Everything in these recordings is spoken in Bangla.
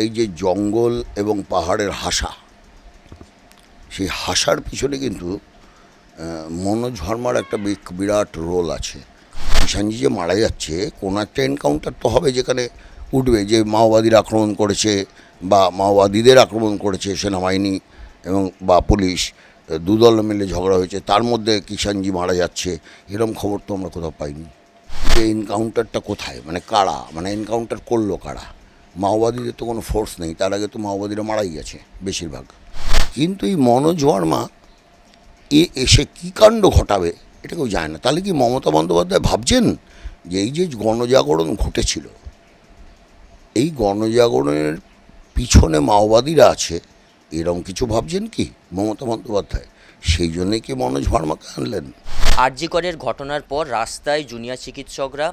এই যে জঙ্গল এবং পাহাড়ের হাসা, সেই হাসার পিছনে কিন্তু মনোজ ভার্মার একটা বিরাট রোল আছে। কিষানজি যে মারা যাচ্ছে, কোনো একটা এনকাউন্টার তো হবে যেখানে উঠবে যে মাওবাদীর আক্রমণ করেছে বা মাওবাদীদের আক্রমণ করেছে সেনাবাহিনী এবং বা পুলিশ দুদল মিলে ঝগড়া হয়েছে, তার মধ্যে কিষানজি মারা যাচ্ছে এরকম খবর তো আমরা কোথাও পাইনি। যে এনকাউন্টারটা কোথায়? মানে কারা? মানে এনকাউন্টার করল কারা? মাওবাদীদের তো কোনো ফোর্স নেই, তার আগে তো মাওবাদীরা মারাই গেছে বেশিরভাগ। কিন্তু এই মনোজ বর্মা, এ এসে কী কাণ্ড ঘটাবে এটা কেউ জানে না। তাহলে কি মমতা বন্দ্যোপাধ্যায় ভাবছেন যে এই যে গণজাগরণ ঘটেছিল, এই গণজাগরণের পিছনে মাওবাদীরা আছে এরকম কিছু ভাবছেন কি মমতা বন্দ্যোপাধ্যায়? সেই জন্যে কি মনোজ ভার্মাকে আনলেন? আরজিকরের ঘটনার পর রাস্তায় জুনিয়র চিকিৎসকরা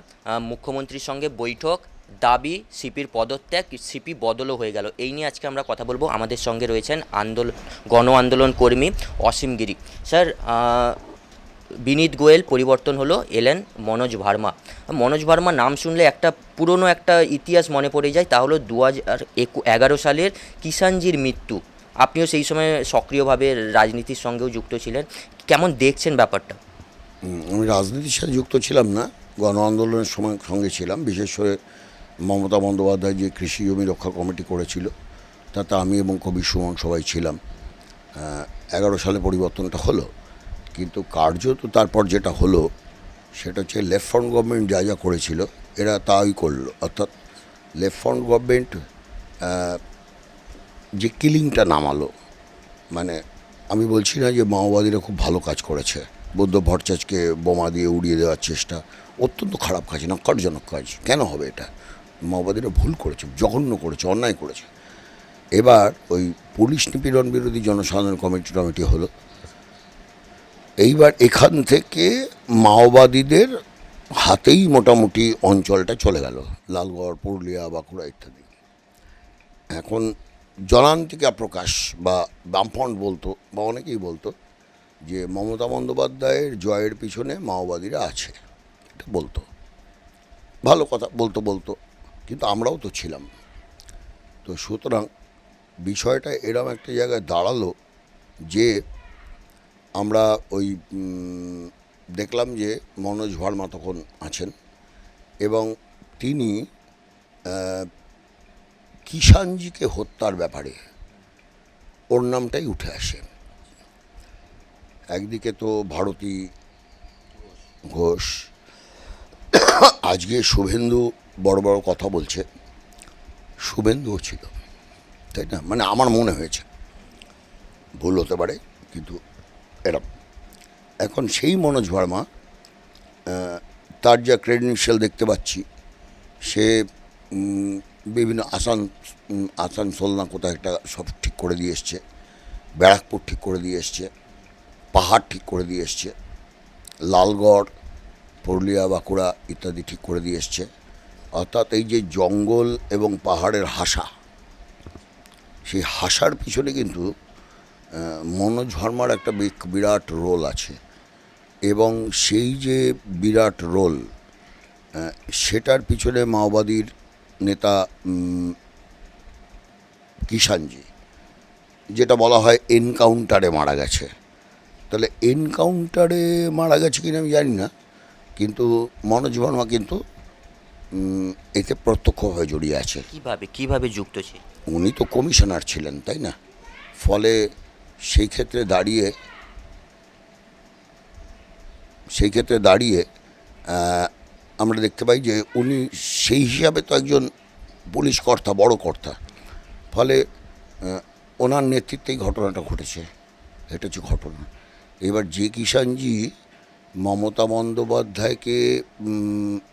মুখ্যমন্ত্রীর সঙ্গে বৈঠক দাবি, সিপির পদত্যাগ, সিপি বদলও হয়ে গেল। এই নিয়ে আজকে আমরা কথা বলব। আমাদের সঙ্গে রয়েছেন আন্দোলন গণ আন্দোলন কর্মী অসীম গিরি। স্যার বিনীত গোয়েল, পরিবর্তন হলো, এলেন মনোজ ভার্মা। মনোজ ভার্মা নাম শুনলে একটা পুরনো একটা ইতিহাস মনে পড়ে যায়, তা হলো দু হাজার এগারো সালের কিষাণজির মৃত্যু। আপনিও সেই সময় সক্রিয়ভাবে রাজনীতির সঙ্গেও যুক্ত ছিলেন। কেমন দেখছেন ব্যাপারটা? আমি রাজনীতির সাথে যুক্ত ছিলাম না। গণ আন্দোলনের সময় সঙ্গে ছিলাম, বিশেষ করে মমতা বন্দ্যোপাধ্যায় যে কৃষি জমি রক্ষা কমিটি করেছিল, তাতে আমি এবং কবি সুমন সবাই ছিলাম। এগারো সালে পরিবর্তনটা হলো, কিন্তু কার্য তো তারপর যেটা হলো, সেটা হচ্ছে লেফট ফ্রন্ট গভর্নমেন্ট যা যা করেছিল, এরা তাই করল। অর্থাৎ লেফট ফ্রন্ট গভর্নমেন্ট যে কিলিংটা নামালো মানে আমি বলছি না যে মাওবাদীরা খুব ভালো কাজ করেছে, বৌদ্ধ ভট্টাচার্যকে বোমা দিয়ে উড়িয়ে দেওয়ার চেষ্টা, অত্যন্ত খারাপ কাজ নক্কারজনক কাজ, কেন হবে এটা? মাওবাদীরা ভুল করেছে, জঘন্য করেছে, অন্যায় করেছে। এবার ওই পুলিশ নিপীড়ন বিরোধী জনসাধারণ কমিটি টমিটি হলো। এইবার এখান থেকে মাওবাদীদের হাতেই মোটামুটি অঞ্চলটা চলে গেল, লালগড়, পুরুলিয়া, বাঁকুড়া ইত্যাদি। এখন জনান্তিকা প্রকাশ বা বামফ্রন্ট বলতো, বা অনেকেই বলতো, যে মমতা বন্দ্যোপাধ্যায়ের জয়ের পিছনে মাওবাদীরা আছে। এটা বলতো। ভালো কথা, বলতো বলতো। কিন্তু আমরাও তো ছিলাম। তো সুতরাং বিষয়টা এরম একটা জায়গায় দাঁড়াল যে আমরা ওই দেখলাম যে মনোজ ভার্মা তখন আছেন এবং তিনি কিষাণজিকে হত্যার ব্যাপারে ওর নামটাই উঠে আসে। একদিকে তো ভারতী ঘোষ, আজকে শুভেন্দু বড় বড় কথা বলছে। শুভেন্দুও ছিল, তাই না? মানে আমার মনে হয়েছে। ভুল হতে পারে, কিন্তু এরম। এখন সেই মনোজ ভার্মা তার যা ক্রেডেনশিয়াল দেখতে পাচ্ছি, সে বিভিন্ন আসান আসানসোল না কোথাও একটা সব ঠিক করে দিয়ে এসছে, ব্যারাকপুর ঠিক করে দিয়ে এসছে, পাহাড় ঠিক করে দিয়ে এসছে, লালগড়, পুরুলিয়া, বাঁকুড়া ইত্যাদি ঠিক করে দিয়ে এসছে। অর্থাৎ এই যে জঙ্গল এবং পাহাড়ের হাসা, সেই হাসার পিছনে কিন্তু ভার্মার একটা বিরাট রোল আছে। এবং সেই যে বিরাট রোল সেটার পিছনে মাওবাদীর নেতা কিষাণজি যেটা বলা হয় এনকাউন্টারে মারা গেছে। তাহলে এনকাউন্টারে মারা গেছে কিনা আমি জানি না, কিন্তু মনোজ ভার্মা কিন্তু এতে প্রত্যক্ষভাবে জড়িয়ে আছে। কীভাবে কীভাবে যুক্ত ছিল? উনি তো কমিশনার ছিলেন তাই না? ফলে সেই ক্ষেত্রে দাঁড়িয়ে সেই ক্ষেত্রে দাঁড়িয়ে আমরা দেখতে পাই যে উনি সেই হিসাবে তো একজন পুলিশ কর্তা বড় কর্তা। ফলে ওনার নেতৃত্বেই ঘটনাটা ঘটেছে এটা হচ্ছে ঘটনা। এবার যে কিষানজি মমতা বন্দ্যোপাধ্যায়কে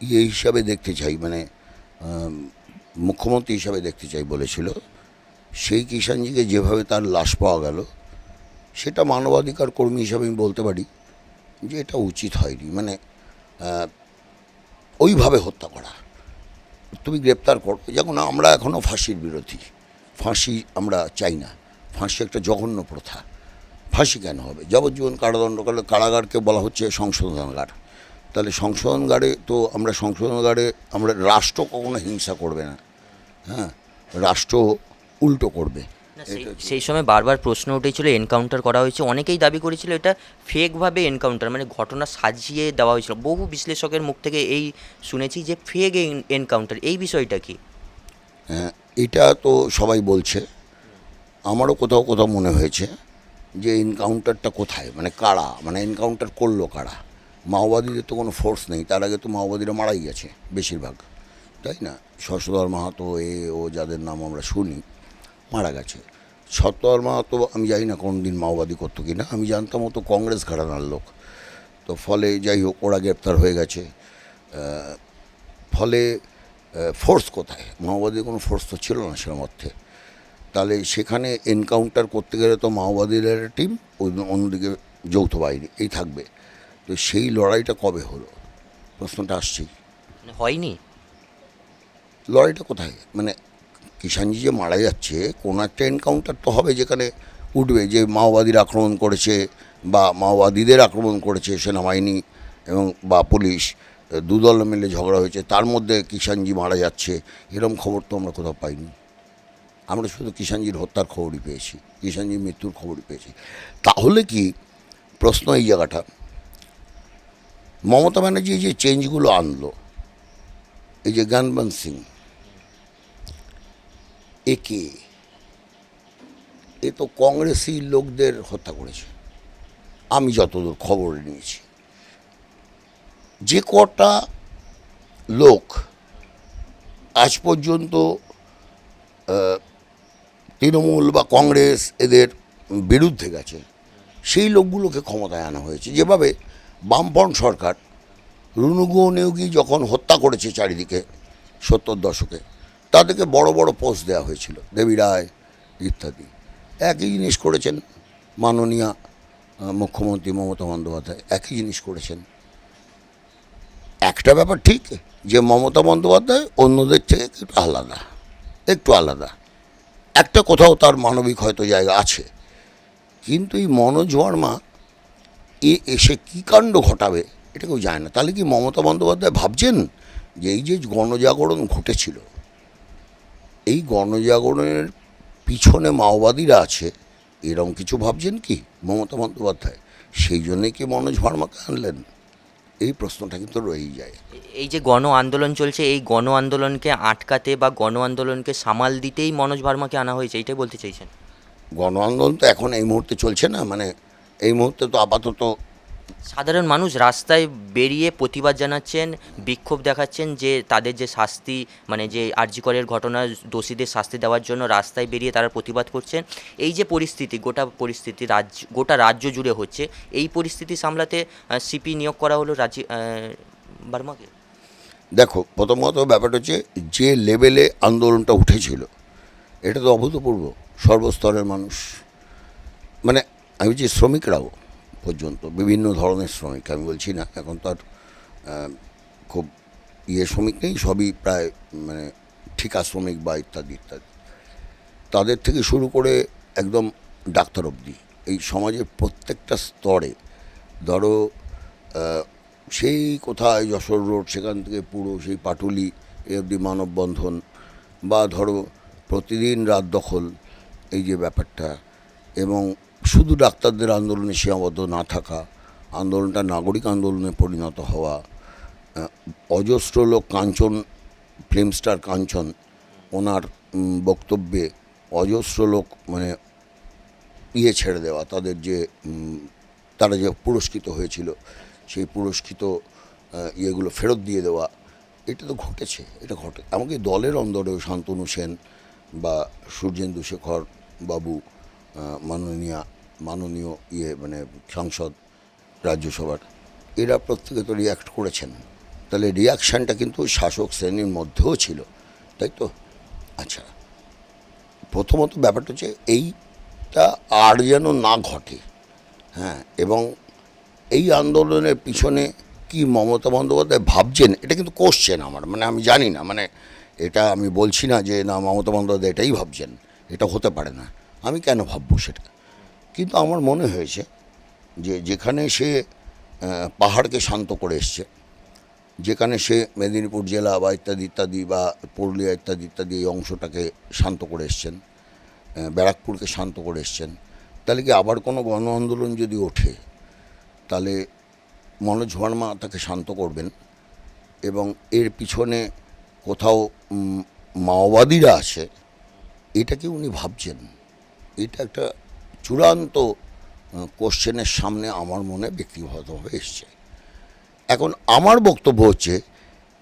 ইয়ে হিসাবে দেখতে চাই মানে মুখ্যমন্ত্রী হিসাবে দেখতে চাই বলেছিল। সেই কিষাণজিকে যেভাবে তার লাশ পাওয়া গেল, সেটা মানবাধিকার কর্মী হিসাবে আমি বলতে পারি যে এটা উচিত হয়নি। মানে ওইভাবে হত্যা করা। তুমি গ্রেপ্তার করো। যেমন আমরা এখনও ফাঁসির বিরোধী। ফাঁসি আমরা চাই না। ফাঁসি একটা জঘন্য প্রথা। ফাঁসি কেন হবে? যাবজ্জীবন কারাদণ্ডকালে কারাগারকে বলা হচ্ছে সংশোধনাগার। তাহলে সংশোধনগারে তো আমরা সংশোধনাগারে আমরা রাষ্ট্র কখনো হিংসা করবে না। হ্যাঁ রাষ্ট্র উল্টো করবে। সেই- সেই সময় বারবার প্রশ্ন উঠেছিল এনকাউন্টার করা হয়েছে। অনেকেই দাবি করেছিল এটা ফেকভাবে এনকাউন্টার মানে ঘটনা সাজিয়ে দেওয়া হয়েছিল। বহু বিশ্লেষকের মুখ থেকে এই শুনেছি যে ফেক এনকাউন্টার এই বিষয়টা কি? হ্যাঁ, এটা তো সবাই বলছে। আমারও কোথাও কোথাও মনে হয়েছে। যে এনকাউন্টারটা কোথায়? মানে কারা? মানে এনকাউন্টার করল কারা? মাওবাদীদের তো কোনো ফোর্স নেই, তার আগে তো মাওবাদীরা মারাই গেছে বেশিরভাগ। তাই না? শশধর মাহাতো এ, ও যাদের নাম আমরা শুনি, মারা গেছে। সত্তর মাহাতো, আমি জানি না কোন দিন মাওবাদী করতো কি না আমি জানতাম ও তো কংগ্রেস ঘরানার লোক। তো ফলে যাই হোক, ওরা গ্রেপ্তার হয়ে গেছে। ফলে ফোর্স কোথায়? মাওবাদীর কোনো ফোর্স তো ছিল না সেরকম অর্থে তাহলে সেখানে এনকাউন্টার করতে গেলে তো মাওবাদীদের টিম অন্যদিকে যৌথ বাহিনী এই থাকবে। তো সেই লড়াইটা কবে হলো? প্রশ্নটা আসছেই মানে হয়নি? লড়াইটা কোথায়? মানে কিষাণজি যে মারা যাচ্ছে কোনো একটা এনকাউন্টার তো হবে যেখানে উঠবে যে মাওবাদীরা আক্রমণ করেছে বা মাওবাদীদের আক্রমণ করেছে সেনাবাহিনী এবং বা পুলিশ দুদল মিলে ঝগড়া হয়েছে তার মধ্যে কিষাণজি মারা যাচ্ছে এরকম খবর তো আমরা কোথাও পাইনি। আমরা শুধু কিষাণজির হত্যার খবরই পেয়েছি কিষাণজির মৃত্যুর খবরই পেয়েছি। তাহলে কি প্রশ্ন এই জায়গাটা? মমতা ব্যানার্জি যে চেঞ্জগুলো আনলো, এই যে জ্ঞানবন্ত সিং একে এ তো কংগ্রেসি লোকদের হত্যা করেছে। আমি যতদূর খবর নিয়েছি। যে কটা লোক আজ পর্যন্ত তৃণমূল বা কংগ্রেস এদের বিরুদ্ধে গেছে, সেই লোকগুলোকে ক্ষমতায় আনা হয়েছে। যেভাবে বামপন্থ সরকার রুনুগো নেওগি যখন হত্যা করেছে চারিদিকে সত্তর দশকে, তাদেরকে বড় বড় পোস্ট দেওয়া হয়েছিল, দেবী রায় ইত্যাদি। একই জিনিস করেছেন মাননীয় মুখ্যমন্ত্রী মমতা বন্দ্যোপাধ্যায়, একই জিনিস করেছেন। একটা ব্যাপার ঠিক, যে মমতা বন্দ্যোপাধ্যায় অন্যদের থেকে একটু আলাদা একটু আলাদা। একটা কোথাও তার মানবিক হয়তো জায়গা আছে। কিন্তু এই মনোজ বর্মা, এ এসে কী কাণ্ড ঘটাবে এটা কেউ জানে না। তাহলে কি মমতা বন্দ্যোপাধ্যায় ভাবছেন যে এই যে গণজাগরণ ঘটেছিল, এই গণজাগরণের পিছনে মাওবাদীরা আছে এরকম কিছু ভাবছেন কি মমতা বন্দ্যোপাধ্যায়? সেই জন্যে কি মনোজ ভার্মাকে আনলেন? এই প্রশ্নটা কিন্তু রয়েই যায়। এই যে গণ আন্দোলন চলছে এই গণ আন্দোলনকে আটকাতে বা গণ আন্দোলনকে সামাল দিতেই মনোজ ভার্মাকে আনা হয়েছে এইটাই বলতে চাইছেন? গণ আন্দোলন তো এখন এই মুহূর্তে চলছে না মানে এই মুহূর্তে তো আপাতত সাধারণ মানুষ রাস্তায় বেরিয়ে প্রতিবাদ জানাচ্ছেন, বিক্ষোভ দেখাচ্ছেন যে তাদের যে শাস্তি মানে যে আরজিকরের ঘটনা, দোষীদের শাস্তি দেওয়ার জন্য রাস্তায় বেরিয়ে তারা প্রতিবাদ করছেন। এই যে পরিস্থিতি, গোটা পরিস্থিতি রাজ্য গোটা রাজ্য জুড়ে হচ্ছে, এই পরিস্থিতি সামলাতে সিপি নিয়োগ করা হলো রাজি বার্মাকে। দেখো, প্রথমত ব্যাপারটা হচ্ছে যে লেভেলে আন্দোলনটা উঠেছিল, এটা তো অভূতপূর্ব, সর্বস্তরের মানুষ। মানে আমি যে শ্রমিকরাও পর্যন্ত, বিভিন্ন ধরনের শ্রমিক, আমি বলছি না, এখন তো আর খুব ইয়ে শ্রমিক নেই, সবই প্রায় মানে ঠিকা শ্রমিক বা ইত্যাদি ইত্যাদি। তাদের থেকে শুরু করে একদম ডাক্তার অবধি, এই সমাজের প্রত্যেকটা স্তরে, ধরো সেই কোথায় যশোর রোড, সেখান থেকে পুরো সেই পাটুলি, এ অবধি মানববন্ধন, বা ধরো, প্রতিদিন রাত দখল, এই যে ব্যাপারটা, এবং শুধু ডাক্তারদের আন্দোলনে সীমাবদ্ধ না থাকা, আন্দোলনটা নাগরিক আন্দোলনে পরিণত হওয়া অজস্র লোক কাঞ্চন, ফিল্ম স্টার কাঞ্চন, ওনার বক্তব্যে অজস্র লোক মানে ইয়ে ছেড়ে দেওয়া, তাদের যে তারা যে পুরস্কৃত হয়েছিল, সেই পুরস্কৃত ইয়েগুলো ফেরত দিয়ে দেওয়া, এটা তো ঘটেছে, এটা ঘটে এমনকি দলের অন্দরেও শান্তনু সেন বা সূর্যেন্দু শেখর বাবু মাননীয় মাননীয় ইয়ে মানে সাংসদ রাজ্যসভার, এরা প্রত্যেকে তো রিয়াক্ট করেছেন। তাহলে রিয়াকশানটা কিন্তু শাসক শ্রেণির মধ্যেও ছিল, তাই তো? আচ্ছা প্রথমত ব্যাপারটা হচ্ছে এইটা আর যেন না ঘটে হ্যাঁ এবং এই আন্দোলনের পিছনে কি মমতা বন্দ্যোপাধ্যায় ভাবছেন, এটা কিন্তু কোশ্চেন আমার মানে আমি জানি না মানে এটা আমি বলছি না যে না, মমতা বন্দ্যোপাধ্যায় এটাই ভাবছেন, এটা হতে পারে না, আমি কেন ভাববো সেটা? কিন্তু আমার মনে হয়েছে যে যেখানে সে পাহাড়কে শান্ত করে এসছে, যেখানে সে মেদিনীপুর জেলা বা ইত্যাদি ইত্যাদি বা পুরুলিয়া ইত্যাদি ইত্যাদি এই অংশটাকে শান্ত করে এসছেন ব্যারাকপুরকে শান্ত করে এসছেন, তাহলে কি আবার কোনো গণ আন্দোলন যদি ওঠে, তাহলে মনোজ ভার্মা তাকে শান্ত করবেন এবং এর পিছনে কোথাও মাওবাদীরা আছে, এটা কি উনি ভাবছেন? এটা একটা চূড়ান্ত কোশ্চেনের সামনে আমার মনে ব্যক্তিগতভাবে এসছে। এখন আমার বক্তব্য হচ্ছে,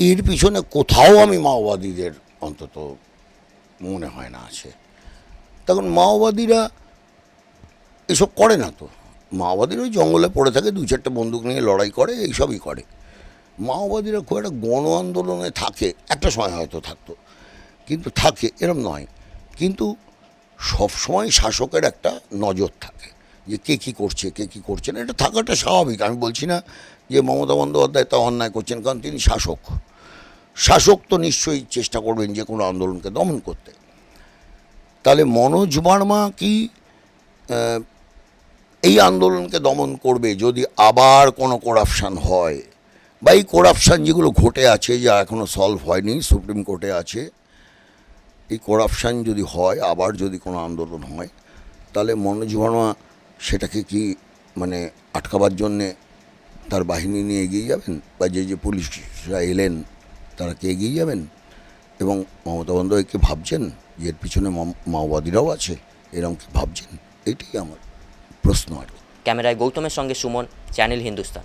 এর পিছনে কোথাও আমি মাওবাদীদের অন্তত মনে হয় না আছে। তখন মাওবাদীরা এসব করে না তো। মাওবাদীরা ওই জঙ্গলে পড়ে থাকে, দু চারটে বন্দুক নিয়ে লড়াই করে, এইসবই করে। মাওবাদীরা খুব একটা গণ আন্দোলনে থাকে, একটা সময় হয়তো থাকতো, কিন্তু থাকে, এরম নয়। কিন্তু সবসময় শাসকের একটা নজর থাকে যে কে কী করছে, কে কী করছে না। এটা থাকাটা স্বাভাবিক। আমি বলছি না যে মমতা বন্দ্যোপাধ্যায় তা অন্যায় করছেন, কারণ তিনি শাসক। শাসক তো নিশ্চয়ই চেষ্টা করবেন যে কোনো আন্দোলনকে দমন করতে। তাহলে মনোজ বার্মা কি এই আন্দোলনকে দমন করবে যদি আবার কোনো করাপশান হয়? বা এই করাপশান যেগুলো ঘটে আছে, যা এখনও সলভ হয়নি, সুপ্রিম কোর্টে আছে এই করাপশান যদি হয়, আবার যদি কোনো আন্দোলন হয়, তাহলে মনোজ ভার্মা সেটাকে কি মানে আটকাবার জন্যে তার বাহিনী নিয়ে এগিয়ে যাবেন? বা যে যে পুলিশরা এলেন, তারা কি এগিয়ে যাবেন? এবং মমতা বন্দ্যোপাধ্যায় কি ভাবছেন যে এর পিছনে মাওবাদীরাও আছে? এরকম কি ভাবছেন? এটাই আমার প্রশ্ন আর কি। ক্যামেরায় গৌতমের সঙ্গে Suman, channel Hindustan.